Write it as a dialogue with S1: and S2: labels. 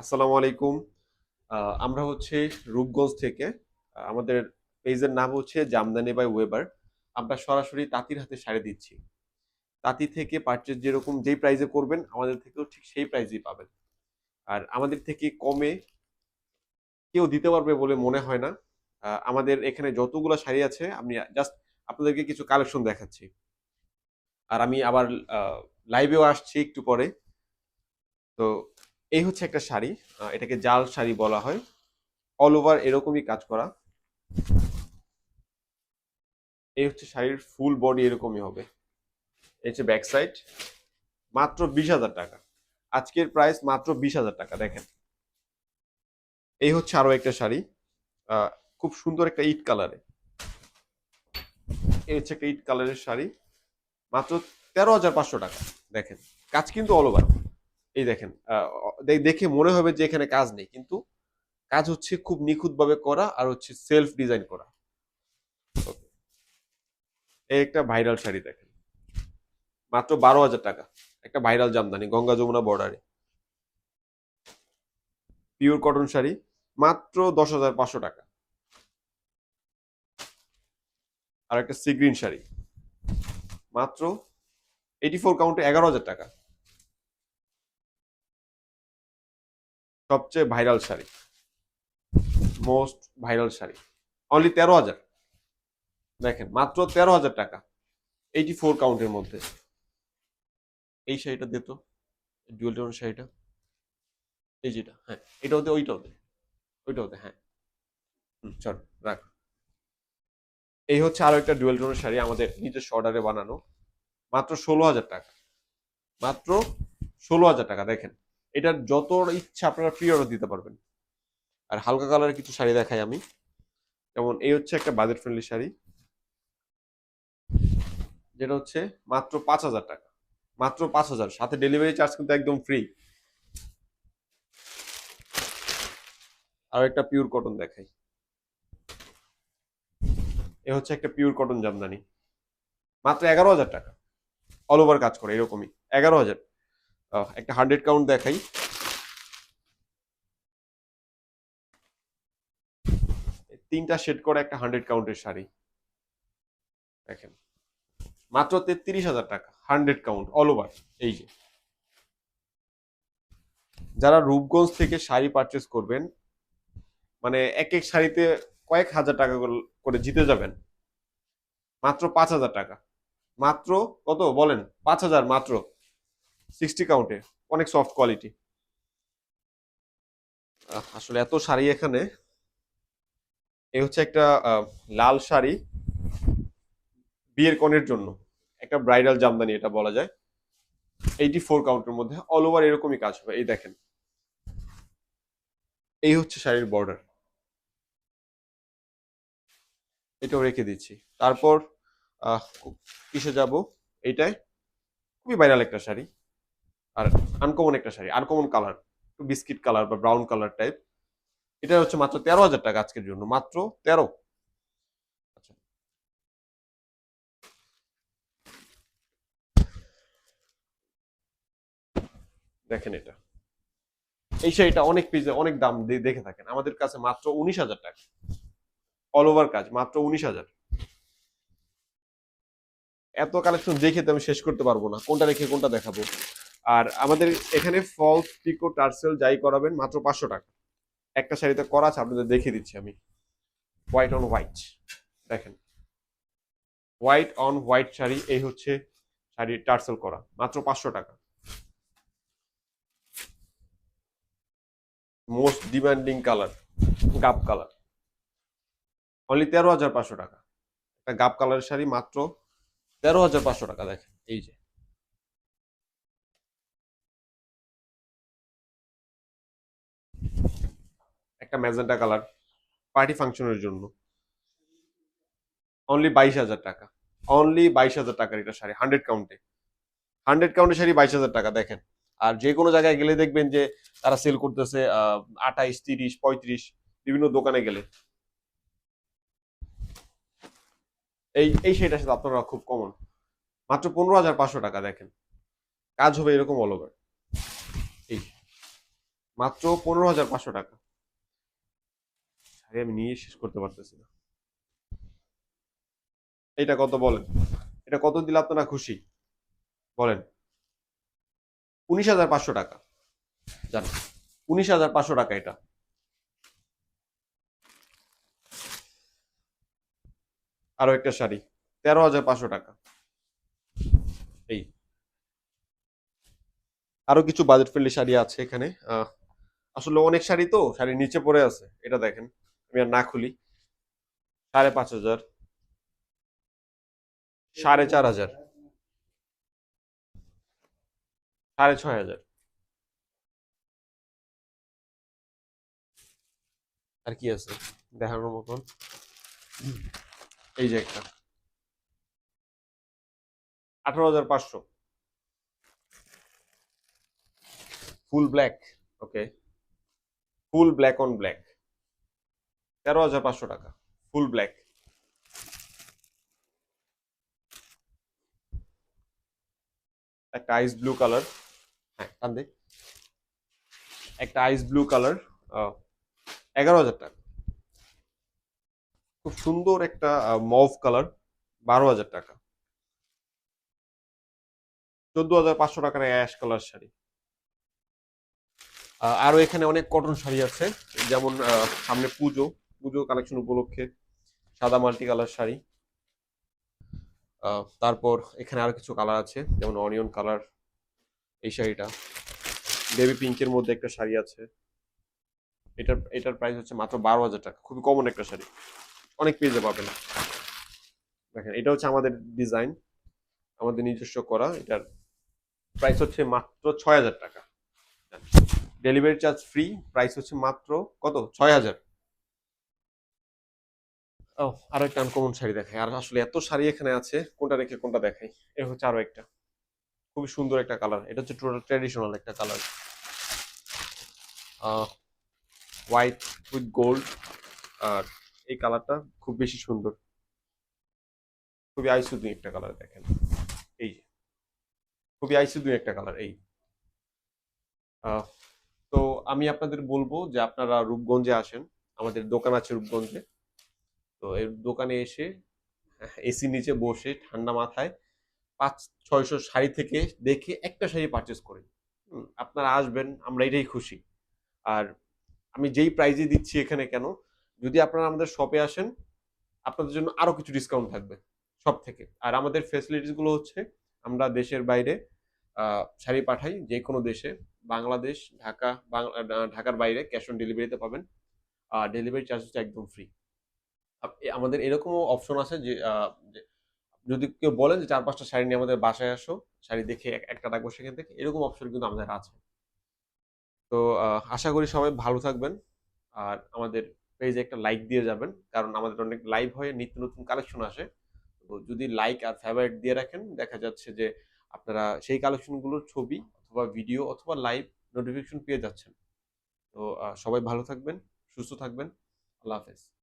S1: আসসালামু আলাইকুম। আমরা হচ্ছে রূপগঞ্জ থেকে আমাদের পেজের নাম হচ্ছে জামদানি বাই ওয়েবার। আমরা সরাসরি তাঁতির হাতে শাড়ি দিচ্ছি। তাঁতি থেকে পারচেজ যেরকম যেই প্রাইজে করবেন, আমাদের থেকেও ঠিক সেই প্রাইসেই পাবেন। আর আমাদের থেকে কমে কেউ দিতে পারবে বলে মনে হয় না। আমাদের এখানে যতগুলো শাড়ি আছে, আমি জাস্ট আপনাদেরকে কিছু কালেকশন দেখাচ্ছি। আর আমি আবার লাইভেও আসছি একটু পরে। তো এই হচ্ছে একটা শাড়ি এটাকে জাল শাড়ি বলা হয়। অল ওভার এরকমই কাজ করা। এই হচ্ছে শাড়ির ফুল বডি এরকমই হবে। এই হচ্ছে ব্যাক সাইড মাত্র বিশ হাজার টাকা। আজকের প্রাইস মাত্র বিশ হাজার টাকা, দেখেন। এই হচ্ছে আরও একটা শাড়ি খুব সুন্দর একটা ইট কালারে এই হচ্ছে একটা ইট কালারের শাড়ি, মাত্র তেরো হাজার পাঁচশো টাকা, দেখেন। কাজ কিন্তু অল ওভার এই দেখেন দেখে মনে হবে যে এখানে কাজ নেই, কিন্তু কাজ হচ্ছে খুব নিখুঁতভাবে করা আর হচ্ছে সেলফ ডিজাইন করা. এই একটা ভাইরাল শাড়ি দেখেন। মাত্র বারো হাজার টাকা, একটা ভাইরাল জামদানি, গঙ্গা যমুনা বর্ডারে পিওর কটন শাড়ি, মাত্র দশ হাজার পাঁচশো টাকা। আর একটা সি গ্রিন শাড়ি, মাত্র এইটি ফোর কাউন্টে এগারো হাজার টাকা। সবচেয়ে viral sari. Most viral sari. Only তেরো হাজার। দেখেন, মাত্র তেরো হাজার টাকা। এইটি ফোর কাউন্টের মধ্যে। এই শাড়িটা দিত ডুয়েল টোন শাড়িটা। এই যেটা হ্যাঁ এটা হতে ওইটা হতে ওইটা হতে হ্যাঁ। চল, রাখ। এই হচ্ছে আরও একটা ডুয়েল টোনের শাড়ি আমাদের নিজস্ব অর্ডারে বানানো। মাত্র ষোলো হাজার টাকা। মাত্র ষোলো হাজার টাকা, দেখেন। এটার যত ইচ্ছা আপনারা ফ্রি অর্ডার দিতে পারবেন। আর হালকা কালারের কিছু শাড়ি দেখাই আমি। যেমন এই হচ্ছে একটা বাজেট ফ্রেন্ডলি শাড়ি। যেটা হচ্ছে মাত্র পাঁচ হাজার টাকা। মাত্র পাঁচ হাজার। সাথে ডেলিভারি চার্জ কিন্তু একদম ফ্রি আর একটা পিওর কটন দেখাই। এ হচ্ছে একটা পিওর কটন জামদানি। মাত্র এগারো হাজার টাকা। অল ওভার কাজ করে, এরকমই। এগারো হাজার। একটা হান্ড্রেড কাউন্ট দেখাই। তিনটা শেড করে একটা হান্ড্রেড কাউন্টের শাড়ি। দেখেন। মাত্র তেত্রিশ হাজার টাকা হান্ড্রেড কাউন্ট অল ওভার এই যে। যারা রূপগঞ্জ থেকে শাড়ি পারচেস করবেন মানে এক এক শাড়িতে কয়েক হাজার টাকা করে- করে জিতে যাবেন। মাত্র পাঁচ হাজার টাকা। মাত্র কত? বলেন, পাঁচ হাজার মাত্র। সিক্সটি কাউন্টে অনেক সফট কোয়ালিটি আসলে এত শাড়ি এখানে। এই হচ্ছে একটা লাল শাড়ি বিয়ের কনের জন্য। একটা ব্রাইডাল জামদানি এটা বলা যায়। এইটি ফোর কাউন্টের মধ্যে অল ওভার এরকমই কাজ হবে। এই দেখেন। এই হচ্ছে শাড়ির বর্ডার এটাও রেখে দিচ্ছি। তারপর কিসে যাব? এইটাই খুবই ভাইরাল একটা শাড়ি। আর আনকমন একটা sari uncommon colour biscuit colour বা ব্রাউন কালার টাইপ এটা হচ্ছে মাত্র তেরো হাজার টাকা আজকের জন্য, মাত্র তেরো। আচ্ছা। দেখেন এটা। এই শাড়িটা অনেক পিজে অনেক দাম দেখে থাকেন, আমাদের কাছে মাত্র উনিশ হাজার টাকা। অল ওভার কাজ, মাত্র উনিশ হাজার। এত কালেকশন দেখে তো আমি শেষ করতে পারব না, কোনটা রেখে কোনটা দেখাবো? আর আমাদের এখানে ফলস পিকো টার্সেল যাই করাবেন, মাত্র পাঁচশো টাকা। একটা শাড়িতে করা আছে, আপনাদের দেখিয়ে দিচ্ছি আমি। হোয়াইট অন হোয়াইট দেখেন। হোয়াইট অন হোয়াইট শাড়ি, এই হচ্ছে শাড়ি টার্সেল করা, মাত্র পাঁচশো টাকা। মোস্ট ডিমান্ডিং কালার গাপ কালার অনলি তেরো হাজার পাঁচশো টাকা। একটা গাব কালারের শাড়ি, মাত্র তেরো হাজার পাঁচশো টাকা, দেখেন, এই যে। একটা ম্যাজেন্টা কালার পার্টি ফাংশনের জন্য। অনলি বাইশ হাজার টাকা। অনলি বাইশ হাজার টাকার এটা শাড়ি হান্ড্রেড কাউন্টে হান্ড্রেড কাউন্টের শাড়ি বাইশ হাজার টাকা, দেখেন। আর যে কোনো জায়গায় গেলে দেখবেন যে তারা সেল করতেছে আঠাইশ, তিরিশ, পঁয়ত্রিশ, বিভিন্ন দোকানে গেলে। এই এই শাড়িটার সাথে আপনারা খুব কমন মাত্র পনেরো হাজার পাঁচশো টাকা, দেখেন। কাজ হবে এরকম অল ওভার এই, মাত্র পনেরো হাজার পাঁচশো টাকা। শাড়ি আমি নিয়ে শেষ করতে পারতেছি না। এটা কত বলেন? এটা কত দিলে আপনারা খুশি? বলেন। উনিশ হাজার পাঁচশো টাকা। জানো উনিশ হাজার পাঁচশো টাকা এটা। আরও একটা শাড়ি। তেরো হাজার পাঁচশো টাকা। এই। আরও কিছু বাজেট ফ্রেন্ডলি শাড়ি আছে এখানে। আসলে অনেক শাড়ি তো শাড়ির নিচে পড়ে আছে, এটা দেখেন। আমি আর না খুলি। সাড়ে পাঁচ হাজার। সাড়ে চার হাজার। সাড়ে ছয় হাজার। আর কি আছে? দেখানোর মতন। এই যে একটা। আঠারো হাজার পাঁচশো। Full black okay full black on black তেরো হাজার পাঁচশো টাকা ফুল ব্ল্যাক একটা আইস ব্লু কালার হ্যাঁ একটা আইস ব্লু কালার এগারো হাজার টাকা। খুব সুন্দর একটা মভ কালার বারো হাজার টাকা। চোদ্দ হাজার পাঁচশো টাকার অ্যাশ কালার শাড়ি। আহ, আরও এখানে অনেক কটন শাড়ি আছে যেমন সামনে পুজো। পুজো কালেকশন উপলক্ষে সাদা মাল্টি কালার শাড়ি। তারপর এখানে আরও কিছু কালার আছে, যেমন অনিয়ন কালার এই শাড়িটা। বেবি পিঙ্কের মধ্যে একটা শাড়ি আছে। এটার এটার প্রাইস হচ্ছে মাত্র বারো হাজার টাকা। খুবই কমন একটা শাড়ি। অনেক পেজে পাবেন দেখেন, এটা হচ্ছে আমাদের ডিজাইন আমাদের নিজস্ব করা। এটার প্রাইস হচ্ছে মাত্র ছয় হাজার টাকা। ডেলিভারি চার্জ ফ্রি প্রাইস হচ্ছে মাত্র কত? ছয় হাজার। ও, আরও একটা আনকমন শাড়ি দেখাই। আর আসলে এত শাড়ি এখানে আছে, কোনটা রেখে কোনটা দেখাই? এ হচ্ছে আরও একটা। খুবই সুন্দর একটা কালার এটা হচ্ছে ট্রেডিশনাল একটা কালার হোয়াইট উইথ গোল্ড আর এই কালারটা খুব বেশি সুন্দর। খুবই আইসুদিন একটা কালার দেখেন। এই। খুবই আইসুদিন একটা কালার এই। তো আমি আপনাদের বলব যে আপনারা রূপগঞ্জে আসেন। আমাদের দোকান আছে রূপগঞ্জে। তো এর দোকানে এসে এসি নিচে বসে ঠান্ডা মাথায় পাঁচ ছয়শো শাড়ি থেকে দেখে একটা শাড়ি পারচেস হুম, আপনারা আসবেন আমরা এটাই খুশি। আর আমি যেই প্রাইজে দিচ্ছি এখানে কেন যদি আপনারা আমাদের শপে আসেন আপনাদের জন্য আরও কিছু ডিসকাউন্ট থাকবে সব থেকে আর আমাদের ফেসিলিটিসগুলো হচ্ছে আমরা দেশের বাইরে শাড়ি পাঠাই যে কোনো দেশে বাংলাদেশ ঢাকা বাংলা ঢাকার বাইরে ক্যাশ অন ডেলিভারিতে পাবেন। আর ডেলিভারি চার্জ হচ্ছে একদম ফ্রি আমাদের এরকমও অপশন আছে যে যদি কেউ বলেন যে চার পাঁচটা শাড়ি নিয়ে আমাদের বাসায় আসো, শাড়ি দেখে এক- একটা রাখব সেখান থেকে, এরকম অপশন কিন্তু আমাদের আছে। তো আশা করি সবাই ভালো থাকবেন আর আমাদের পেজে একটা লাইক দিয়ে যাবেন, কারণ আমাদের অনেক লাইভ হয়ে নিত্য নতুন কালেকশন আসে। তো যদি লাইক আর ফেভারিট দিয়ে রাখেন, দেখা যাচ্ছে যে আপনারা সেই কালেকশনগুলোর ছবি অথবা ভিডিও অথবা লাইভ নোটিফিকেশন পেয়ে যাচ্ছেন। তো সবাই ভালো থাকবেন, সুস্থ থাকবেন, আল্লাহ হাফেজ।